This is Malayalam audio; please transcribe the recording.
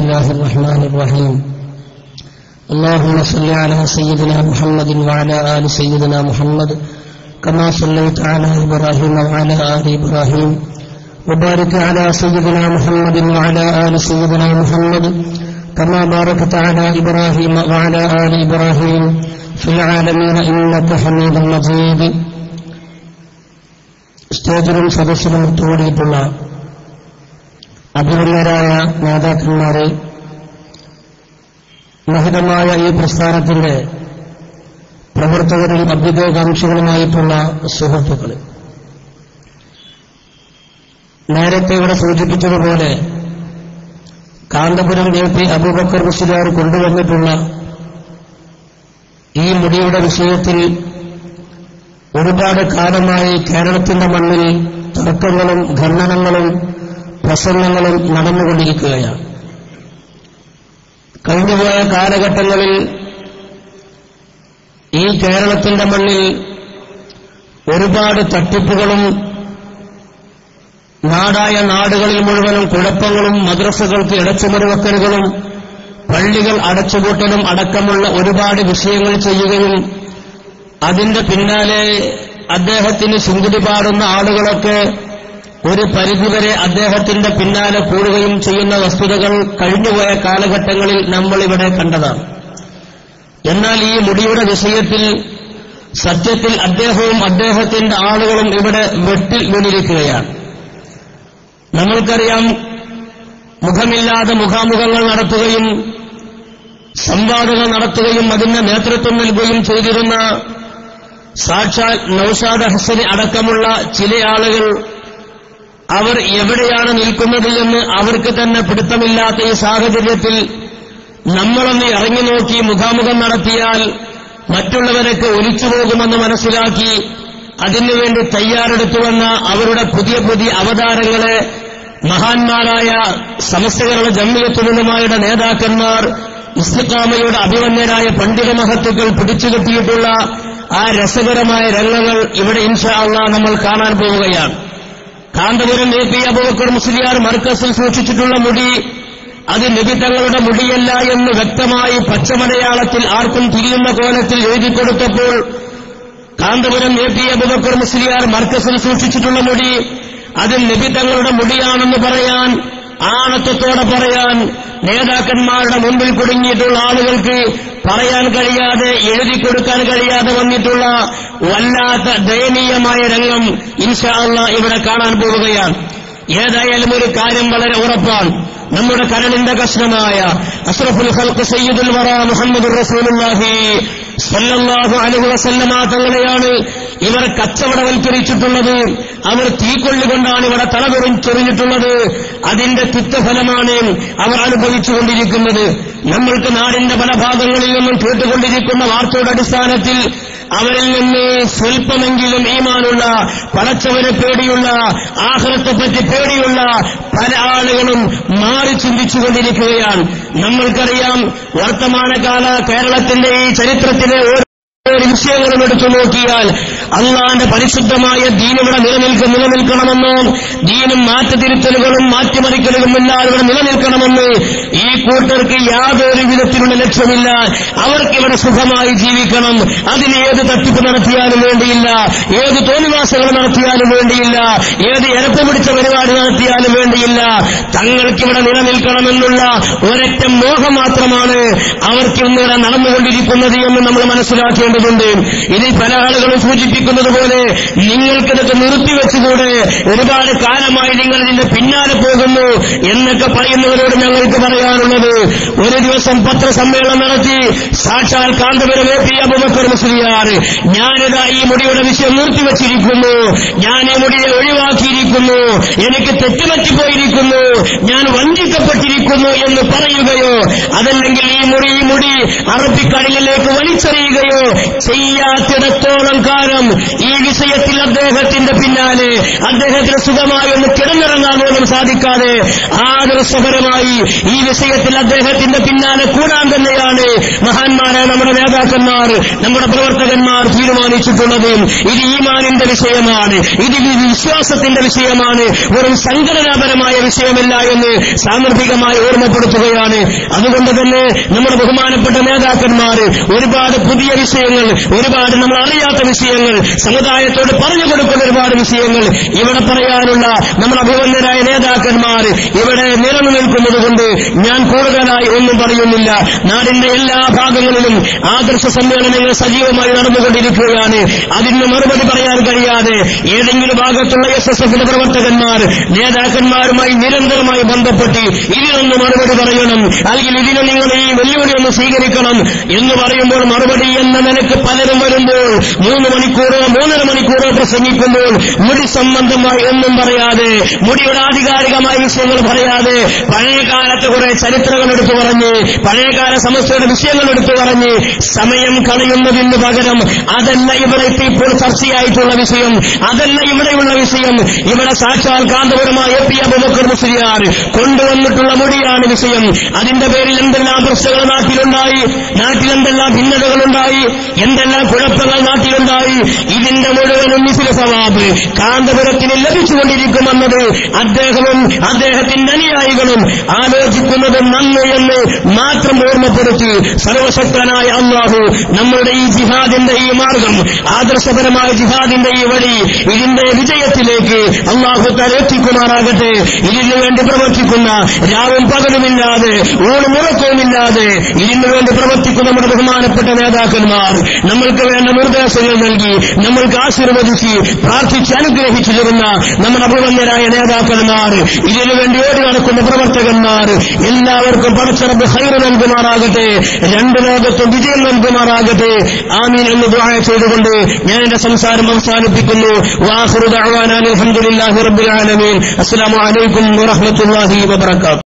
الله الرحمن الرحيم اللهم صل على سيدنا محمد وعلى آل سيدنا محمد كما صليت على إبراهيم وعلى آل إبراهيم وبارك على سيدنا محمد وعلى آل سيدنا محمد كما باركت على إبراهيم وعلى آل إبراهيم في العالمين إنك حميد مجيد സ്റ്റേജിലും സദസ്സിലും ഒത്തുകൂടിയിട്ടുള്ള അഭിമന്യരായ നേതാക്കന്മാരെ മഹിതമായ ഈ പ്രസ്ഥാനത്തിന്റെ പ്രവർത്തകരും അഭ്യുദയകാംക്ഷികളുമായിട്ടുള്ള സുഹൃത്തുക്കൾ നേരത്തെ ഇവിടെ സൂചിപ്പിച്ചതുപോലെ കാന്തപുരം എ പി അബൂബക്കർ മുസ്ലിയാർ കൊണ്ടുവന്നിട്ടുള്ള ഈ മുടിയുടെ വിഷയത്തിൽ ഒരുപാട് കാലമായി കേരളത്തിന്റെ മണ്ണിൽ തർക്കങ്ങളും ഖണ്ഡനങ്ങളും പ്രസംഗങ്ങളും നടന്നുകൊണ്ടിരിക്കുകയാണ്. കഴിഞ്ഞുപോയ കാലഘട്ടങ്ങളിൽ ഈ കേരളത്തിന്റെ മണ്ണിൽ ഒരുപാട് തട്ടിപ്പുകളും നാടായ നാടുകളിൽ മുഴുവനും കുഴപ്പങ്ങളും മദ്രസകൾക്ക് ഇടച്ചുമുറിവക്കലുകളും പള്ളികൾ അടച്ചുപൂട്ടലും അടക്കമുള്ള ഒരുപാട് വിഷയങ്ങൾ ചെയ്യുകയും അതിന്റെ പിന്നാലെ അദ്ദേഹത്തിന് ശുങ്കുടി പാടുന്ന ആളുകളൊക്കെ ഒരു പരിധിവരെ അദ്ദേഹത്തിന്റെ പിന്നാലെ കൂടുകയും ചെയ്യുന്ന വസ്തുതകൾ കഴിഞ്ഞുപോയ കാലഘട്ടങ്ങളിൽ നമ്മളിവിടെ കണ്ടതാണ്. എന്നാൽ ഈ മുടിയുടെ വിഷയത്തിൽ സത്യത്തിൽ അദ്ദേഹവും അദ്ദേഹത്തിന്റെ ആളുകളും ഇവിടെ വെട്ടിൽ വീണിരിക്കുകയാണ്. നമ്മൾക്കറിയാം മുഖമില്ലാതെ മുഖാമുഖങ്ങൾ നടത്തുകയും സംവാദങ്ങൾ നടത്തുകയും അതിന്റെ നേതൃത്വം നൽകുകയും ചെയ്തിരുന്ന സാക്ഷാൽ നൌഷാദ് ഹസന് അടക്കമുള്ള ചില ആളുകൾ അവർ എവിടെയാണ് നിൽക്കുന്നത് എന്ന് അവർക്ക് തന്നെ പിടുത്തമില്ലാത്ത ഈ സാഹചര്യത്തിൽ നമ്മളൊന്ന് ഇറങ്ങി നോക്കി മുഖാമുഖം നടത്തിയാൽ മറ്റുള്ളവരൊക്കെ ഒലിച്ചു പോകുമെന്ന് മനസ്സിലാക്കി അതിനുവേണ്ടി തയ്യാറെടുത്തുവന്ന അവരുടെ പുതിയ പുതിയ അവതാരങ്ങളെ മഹാന്മാരായ സമസ്തകളുടെ കേരള ജമ്മിയത്തുലമായുടെ നേതാക്കന്മാർ ഇസ്ലാമയുടെ അഭിമന്യരായ പണ്ഡിത മഹത്തുക്കൾ പിടിച്ചുകെട്ടിയിട്ടുള്ള ആ രസകരമായ രംഗങ്ങൾ ഇവിടെ ഇൻഷാ അള്ളാഹ് നമ്മൾ കാണാൻ പോവുകയാണ്. കാന്തപുരം എ പി അബുബക്കർ മുസ്ലിയാർ മർക്കസിൽ സൂക്ഷിച്ചിട്ടുള്ള മുടി അത് നബി തങ്ങളുടെ മുടിയല്ല എന്ന് വ്യക്തമായി പച്ചമലയാളത്തിൽ ആർക്കും തിരിയുന്ന കോലത്തിൽ എഴുതി കൊടുത്തപ്പോൾ കാന്തപുരം എ പി അബുബക്കർ മുസ്ലിയാർ മർക്കസിൽ സൂക്ഷിച്ചിട്ടുള്ള മുടി അത് നബി തങ്ങളുടെ മുടിയാണെന്ന് പറയാൻ ആണത്വത്തോടെ പറയാൻ നേതാക്കന്മാരുടെ മുമ്പിൽ കുടുങ്ങിയിട്ടുള്ള ആളുകൾക്ക് പറയാൻ കഴിയാതെ എഴുതി കൊടുക്കാൻ കഴിയാതെ വന്നിട്ടുള്ള വല്ലാത്ത ദയനീയമായ രംഗം ഇൻഷാള്ള ഇവിടെ കാണാൻ പോവുകയാണ്. ഏതായാലും ഒരു കാര്യം വളരെ ഉറപ്പാണ്. നമ്മുടെ കരളിന്റെ കഷ്ണമായ അഷ്റഫുൽ ഖൽഖ് സയ്യിദുൽ വറ മുഹമ്മദ് റസൂലുള്ളാഹി സല്ലല്ലാഹു അലൈഹി വസല്ലമ തങ്ങളെയാണ് ഇവർ കച്ചവടവൽക്കരിച്ചിട്ടുള്ളത്. അവർ തീക്കൊള്ളികൊണ്ടാണ് ഇവിടെ തലകുറി ചൊറിഞ്ഞിട്ടുള്ളത്. അതിന്റെ തിക്തഫലമാണ് അവർ അനുഭവിച്ചുകൊണ്ടിരിക്കുന്നത്. നമ്മൾക്ക് നാടിന്റെ പല ഭാഗങ്ങളിൽ നിന്നും കേട്ടുകൊണ്ടിരിക്കുന്ന വാർത്തയുടെ അടിസ്ഥാനത്തിൽ അവരിൽ നിന്ന് സ്വൽപ്പമെങ്കിലും ഈമാനുള്ള പടച്ചവരെ പേടിയുള്ള ആഹ്ലത്തെപ്പറ്റി പേടിയുള്ള പല ആളുകളും മാറി ചിന്തിച്ചുകൊണ്ടിരിക്കുകയാണ്. നമ്മൾക്കറിയാം വർത്തമാനകാല കേരളത്തിന്റെ ഈ ചരിത്രത്തിലെ ഓരോ വിഷയങ്ങളും എടുത്തു നോക്കിയാൽ അള്ളാന്റെ പരിശുദ്ധമായ ദീനിവിടെ നിലനിൽക്ക നിലനിൽക്കണമെന്നും ദീനും മാറ്റത്തിരുത്തലുകളും മാറ്റിമറിക്കലുകളും എല്ലാവരും ഇവിടെ നിലനിൽക്കണമെന്ന് ഈ കൂട്ടർക്ക് യാതൊരു വിധത്തിലുള്ള ലക്ഷ്യമില്ല. അവർക്ക് ഇവിടെ സുഖമായി ജീവിക്കണം. അതിന് ഏത് തട്ടിപ്പ് നടത്തിയാലും വേണ്ടിയില്ല. ഏത് തോന്നിവാസങ്ങൾ നടത്തിയാലും വേണ്ടിയില്ല. ഏത് ഇരപ്പ് പിടിച്ച പരിപാടി നടത്തിയാലും വേണ്ടിയില്ല. തങ്ങൾക്ക് ഇവിടെ നിലനിൽക്കണമെന്നുള്ള ഒരൊറ്റ മോഹം മാത്രമാണ് അവർക്ക് ഇന്നിവിടെ നടന്നുകൊണ്ടിരിക്കുന്നത് എന്ന് നമ്മൾ മനസ്സിലാക്കേണ്ടതുണ്ട്. ഇതിൽ പല ആളുകളും സൂചിപ്പിക്കുന്നത് പോലെ നിങ്ങൾക്കിതൊക്കെ നിർത്തിവെച്ചുകൂടെ? ഒരുപാട് കാലമായി നിങ്ങൾ ഇതിന്റെ പിന്നാലെ പോകുന്നു എന്നൊക്കെ പറയുന്നവരോട് ഞങ്ങൾക്ക് പറയാനുള്ളത് ഒരു ദിവസം പത്രസമ്മേളനം നടത്തി. സാക്ഷാൽ കാന്തപുരം എ പി അബുബക്കർ മുസ്ലിയാർ ഞാനിതാ ഈ മുടിയുടെ വിഷയം നിർത്തിവച്ചിരിക്കുന്നു. ഞാൻ ഈ മുടിയെ ഒഴിവാക്കിയിരിക്കുന്നു. എനിക്ക് തെറ്റുപറ്റിപ്പോയിരിക്കുന്നു. ഞാൻ വഞ്ചിക്കപ്പെട്ടിരിക്കുന്നു എന്ന് പറയുകയോ അതല്ലെങ്കിൽ ഈ മുടി ഈ മുടി അറബിക്കടലിലേക്ക് വലിച്ചെറിയുകയോ ചെയ്യാത്തിടത്തോളം കാലം ഈ വിഷയത്തിൽ അദ്ദേഹത്തിന്റെ പിന്നാലെ അദ്ദേഹത്തിന് സുഖമായി ഒന്ന് കിടന്നിറങ്ങാൻ പോലും സാധിക്കാതെ ആദർശപരമായി ഈ വിഷയത്തിൽ വിഷയത്തിൽ അദ്ദേഹത്തിന്റെ പിന്നാലെ കൂടാൻ തന്നെയാണ് മഹാന്മാരായ നമ്മുടെ നേതാക്കന്മാർ? നമ്മുടെ പ്രവർത്തകന്മാർ തീരുമാനിച്ചിട്ടുള്ളത്? ഇത് ഈമാനിന്റെ വിഷയമാണ്. ഇത് വിശ്വാസത്തിന്റെ വിഷയമാണ്. വെറും സംഘടനാപരമായ വിഷയമല്ല എന്ന് സാന്ദർഭികമായി ഓർമ്മപ്പെടുത്തുകയാണ്. അതുകൊണ്ട് തന്നെ നമ്മുടെ ബഹുമാനപ്പെട്ട നേതാക്കന്മാർ ഒരുപാട് പുതിയ വിഷയങ്ങൾ ഒരുപാട് നമ്മൾ അറിയാത്ത വിഷയങ്ങൾ സമുദായത്തോട് പറഞ്ഞു കൊടുക്കുന്ന ഒരുപാട് വിഷയങ്ങൾ ഇവിടെ പറയാനുള്ള നമ്മുടെ അഭിമന്യരായ നേതാക്കന്മാർ ഇവിടെ നിലനിൽക്കുന്നതുകൊണ്ട് നിൽക്കുന്നത് കൊണ്ട് ഞാൻ കൂടുതലായി ഒന്നും പറയുന്നില്ല. നാടിന്റെ എല്ലാ ഭാഗങ്ങളിലും ആദർശ സമ്മേളനങ്ങൾ സജീവമായി നടന്നുകൊണ്ടിരിക്കുകയാണ്. അതിന് മറുപടി പറയാൻ കഴിയാതെ ഏതെങ്കിലും ഭാഗത്തുള്ള എസ് എസ് എഫിന്റെ പ്രവർത്തകന്മാർ നേതാക്കന്മാരുമായി നിരന്തരമായി ബന്ധപ്പെട്ട് ഇതിനൊന്ന് മറുപടി പറയണം. അല്ലെങ്കിൽ ഇതിനെ നിങ്ങൾ ഈ വെല്ലുവിളി ഒന്ന് സ്വീകരിക്കണം എന്ന് പറയുമ്പോൾ മറുപടി എന്ന നിലയ്ക്ക് പലരും വരുമ്പോൾ മൂന്ന് മണിക്കൂറോ മൂന്നര മണിക്കൂറോ പ്രസംഗിക്കുമ്പോൾ മുടി സംബന്ധമായി ഒന്നും പറയാതെ മുടിയുടെ ആധികാരികമായ വിഷയങ്ങൾ പറയാതെ പഴയകാലത്ത് കുറെ ചരിത്രങ്ങൾ എടുത്തു പറഞ്ഞ് പഴയകാല സമസ്യയുടെ വിഷയങ്ങൾ എടുത്തു സമയം കളയുന്നതിന് പകരം അതല്ല ഇവിടെ ഇപ്പോൾ ചർച്ചയായിട്ടുള്ള വിഷയം അതല്ല ഇവിടെയുള്ള വിഷയം. ഇവിടെ സാക്ഷാൽ കാന്തപുരമായ പി അബുബക്കർ മുസ്ലിയാർ കൊണ്ടുവന്നിട്ടുള്ള മൊഴിയാണ് വിഷയം. അതിന്റെ പേരിൽ എന്തെല്ലാം പ്രശ്നങ്ങൾ നാട്ടിലുണ്ടായി നാട്ടിലെന്തെല്ലാം ഭിന്നതകളുണ്ടായി എന്തെല്ലാം കുഴപ്പങ്ങൾ നാട്ടിലുണ്ടായി ഇതിന്റെ മുഴുവനും സവാബ് കാന്തപുരത്തിന് ലഭിച്ചുകൊണ്ടിരിക്കുമെന്നത് അദ്ദേഹവും അദ്ദേഹത്തിന്റെ അനുയായികളും ആലോചിക്കുന്നത് നന്ന് എന്ന് മാത്രം ഓർമ്മപ്പെടുത്തി സർവശക്തനായ അള്ളാഹു നമ്മളുടെ ഈ ജിഹാദിന്റെ ഈ മാർഗം ആദർശപരമായ ജിഹാദിന്റെ ഈ വഴി ഇതിന്റെ വിജയത്തിലേക്ക് അള്ളാഹു തലെത്തിക്കുമാറാകട്ടെ ഇതിനു വേണ്ടി പ്രവർത്തിക്കുന്ന രാവും പകലുമില്ലാതെ ഊണും ഉറക്കവുമില്ലാതെ ഇതിനു വേണ്ടി പ്രവർത്തിക്കുന്ന നമ്മുടെ ബഹുമാനപ്പെട്ട നേതാക്കന്മാർ നമ്മൾക്ക് വേണ്ട നിർദ്ദേശങ്ങൾ നൽകി നമ്മൾക്ക് ആശീർവദിച്ച് പ്രാർത്ഥിച്ച് അനുഗ്രഹിച്ചു തരുന്ന നമ്മുടെ അഭിമന്യരായ നേതാക്കന്മാർ ഇതിനു വേണ്ടി ഓടി നടക്കുന്ന പ്രവർത്തകന്മാർ എല്ലാവർക്കും പടച്ചറബ് ഹൈറ് നൽകുമാറാകട്ടെ രണ്ട് ലോകത്തും വിജയം നൽകുമാറാകട്ടെ. ആമീൻ എന്ന് ദ്വായ ചെയ്തുകൊണ്ട് ഞാൻ എന്റെ സംസാരം അവസാനിപ്പിക്കുന്നു. വാഹുറുദ് അഹ്വാനാൻ അലഹമുല്ലാഹി റബ്ബുൽ ആലമീൻ. അസ്സലാമു അലൈക്കും വറഹ്മത്തുള്ളാഹി വബറകാതുഹു.